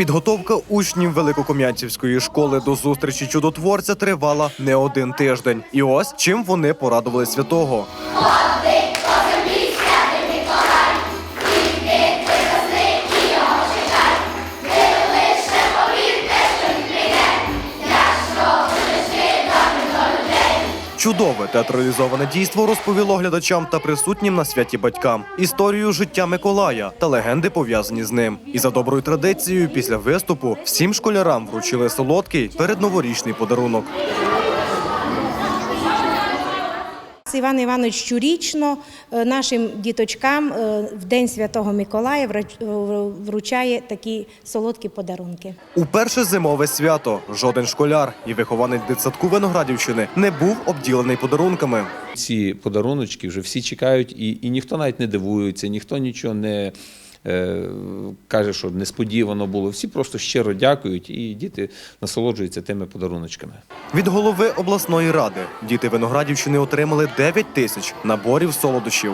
Підготовка учнів Великоком'янцівської школи до зустрічі чудотворця тривала не один тиждень. І ось чим вони порадували святого. Чудове театралізоване дійство розповіло глядачам та присутнім на святі батькам історію життя Миколая та легенди пов'язані з ним. І за доброю традицією, після виступу всім школярам вручили солодкий передноворічний подарунок. Іван Іванович щорічно е, нашим діточкам е, в День Святого Миколая вручає такі солодкі подарунки. У перше зимове свято жоден школяр і вихованець дитсадку Виноградівщини не був обділений подарунками. Ці подаруночки вже всі чекають, і, і ніхто навіть не дивується, ніхто нічого не каже, що несподівано було. Всі просто щиро дякують, і діти насолоджуються тими подаруночками. Від голови обласної ради діти Виноградівщини отримали 9 тисяч наборів солодощів.